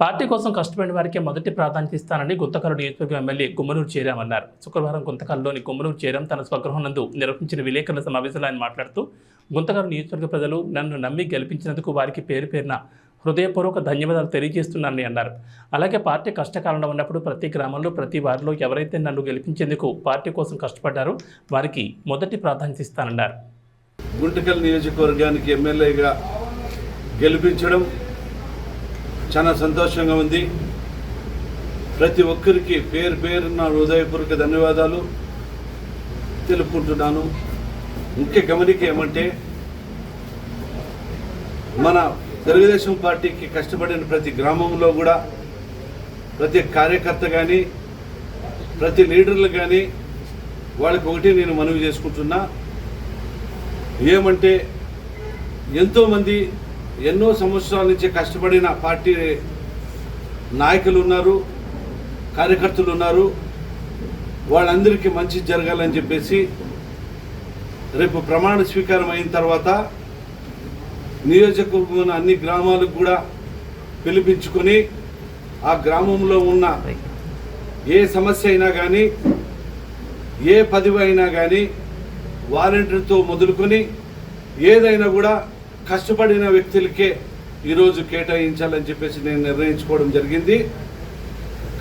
Party కోసం కష్టపడిన వారికే మొదటి ప్రాధాన్యత ఇస్తానని గుంతకల్లు నియోజకవర్గం ఎమ్మెల్యే గుమ్మనూరు చేరామన్నారు. శుక్రవారం గుంతకల్లోని గుమ్మనూరు చేరాం. తన స్వగృహం నందు నిర్వహించిన విలేకరుల సమావేశంలో ఆయన మాట్లాడుతూ గుంతకల్లు నియోజకవర్గ ప్రజలు నన్ను నమ్మి గెలిపించినందుకు వారికి పేరు పేరున హృదయపూర్వక ధన్యవాదాలు తెలియజేస్తున్నానని అన్నారు. అలాగే పార్టీ కష్టకాలంలో ఉన్నప్పుడు ప్రతి గ్రామంలో ప్రతి వారిలో ఎవరైతే నన్ను గెలిపించేందుకు పార్టీ కోసం కష్టపడ్డారో వారికి మొదటి ప్రాధాన్యత ఇస్తానన్నారు. గుంటకల్ నియోజకవర్గానికి ఎమ్మెల్యేగా గెలిపించడం చాలా సంతోషంగా ఉంది. ప్రతి ఒక్కరికి పేరు పేరున హృదయపూర్వక ధన్యవాదాలు తెలుపుకుంటున్నాను. ముఖ్య గమనిక ఏమంటే మన తెలుగుదేశం పార్టీకి కష్టపడిన ప్రతి గ్రామంలో కూడా ప్రతి కార్యకర్త కానీ ప్రతి లీడర్లు కానీ వాళ్ళకి ఒకటి నేను మనవి చేసుకుంటున్నా. ఏమంటే ఎంతోమంది ఎన్నో సంవత్సరాల నుంచి కష్టపడిన పార్టీ నాయకులు ఉన్నారు కార్యకర్తలు ఉన్నారు. వాళ్ళందరికీ మంచి జరగాలని చెప్పేసి రేపు ప్రమాణ స్వీకారం అయిన తర్వాత నియోజకవర్గం అన్ని గ్రామాలకు కూడా పిలిపించుకొని ఆ గ్రామంలో ఉన్న ఏ సమస్య అయినా కానీ ఏ పదవి అయినా కానీ వాలంటీర్తో మొదలుకొని ఏదైనా కూడా కష్టపడిన వ్యక్తులకే ఈరోజు కేటాయించాలని చెప్పేసి నేను నిర్ణయించుకోవడం జరిగింది.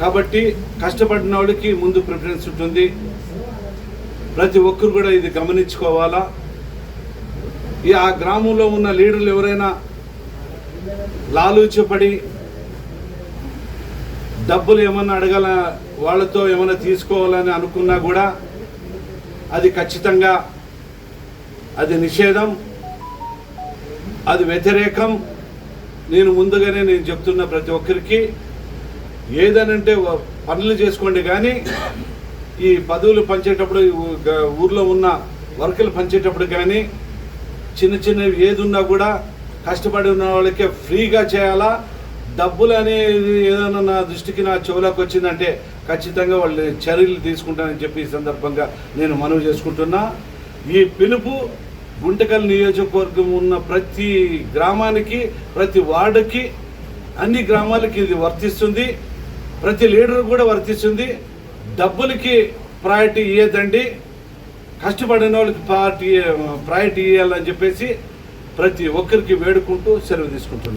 కాబట్టి కష్టపడిన వాళ్ళకి ముందు ప్రిఫరెన్స్ ఉంటుంది. ప్రతి ఒక్కరు కూడా ఇది గమనించుకోవాలా? ఈ ఆ గ్రామంలో ఉన్న లీడర్లు ఎవరైనా లాలూచపడి డబ్బులు ఏమన్నా అడగాల వాళ్ళతో ఏమైనా తీసుకోవాలని అనుకున్నా కూడా అది ఖచ్చితంగా అది నిషేధం. అది వ్యతిరేకం. నేను ముందుగానే నేను చెప్తున్న ప్రతి ఒక్కరికి ఏదనంటే పనులు చేసుకోండి కానీ ఈ పదవులు పంచేటప్పుడు ఊర్లో ఉన్న వర్కులు పంచేటప్పుడు కానీ చిన్న చిన్నవి ఏది ఉన్నా కూడా కష్టపడి ఉన్న వాళ్ళకే ఫ్రీగా చేయాలా? డబ్బులు అనేది ఏదైనా నా దృష్టికి నా చెవులోకి వచ్చిందంటే ఖచ్చితంగా వాళ్ళు చర్యలు తీసుకుంటానని చెప్పి ఈ సందర్భంగా నేను మనవి చేసుకుంటున్నా. ఈ పిలుపు గుంటకల్ నియోజకవర్గం ఉన్న ప్రతి గ్రామానికి ప్రతి వార్డుకి అన్ని గ్రామాలకి ఇది వర్తిస్తుంది. ప్రతి లీడర్ కూడా వర్తిస్తుంది. డబ్బులకి ప్రయారిటీ ఇయ్యదండి కష్టపడిన వాళ్ళకి పార్టీ ప్రయారిటీ ఇవ్వాలని చెప్పేసి ప్రతి ఒక్కరికి వేడుకుంటూ సెలవు తీసుకుంటున్నాను